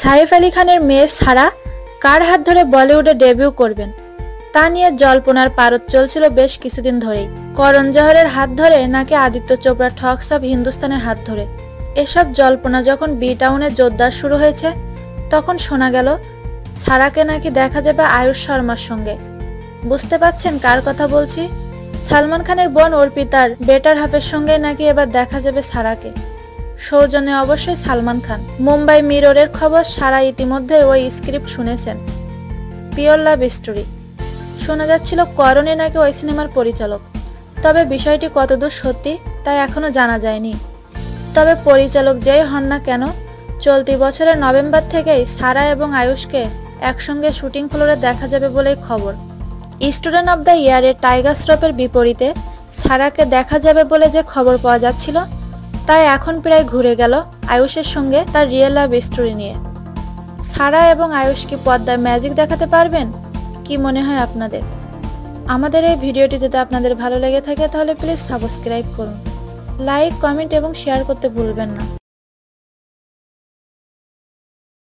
সাইফ আলী খানের মেয়ে সারা কার হাত ধরে বলিউডে ডেবিউ করবেন? তা নিয়ে জল্পনার পারদ চলছিল বেশ কিছুদিন ধরেই। করণ জহরের হাত ধরে নাকি আদিত্য চোপড়া ঠকস অব হিন্দুস্তানের হাত ধরে? এসব জল্পনা যখন বি টাউনে জোরদার শুরু হয়েছে, তখন শোনা গেল, সারাকে নাকি দেখা যাবে আয়ুষ শর্মার সঙ্গে। বুঝতে পাচ্ছেন কার কথা বলছি? সালমান খানের বোন অর্পিতার বেটার হাফের সঙ্গে নাকি এবার দেখা যাবে সারাকে। সৌজন্যে অবশ্যই সালমান খান। মুম্বাই মিররের খবর সারা ইতিমধ্যে ওই স্ক্রিপ্ট শুনেছেন। Pure love story. শোনা যাচ্ছিল করণে নাকি ওই সিনেমার পরিচালক। তবে বিষয়টি কতদূর সত্যি তা এখনও জানা যায়নি। তবে পরিচালক যেই হন না কেন, চলতি বছরের নভেম্বর থেকেই সারা এবং আয়ুষকে একসঙ্গে শুটিং ফ্লোরে দেখা যাবে বলেই খবর। স্টুডেন্ট অব দ্য ইয়ারের টাইগার শ্রফের বিপরীতে সারাকে দেখা যাবে বলে যে খবর পাওয়া যাচ্ছিল, তাই এখন প্রায় ঘুরে গেল আয়ুষের সঙ্গে তার রিয়েল লাভ স্টোরি নিয়ে। সারা এবং আয়ুষ কি পদ্মায় ম্যাজিক দেখাতে পারবেন? কি মনে হয় আপনাদের? আমাদের এই ভিডিওটি যদি আপনাদের ভালো লেগে থাকে, তাহলে প্লিজ সাবস্ক্রাইব করুন। লাইক কমেন্ট এবং শেয়ার করতে ভুলবেন না।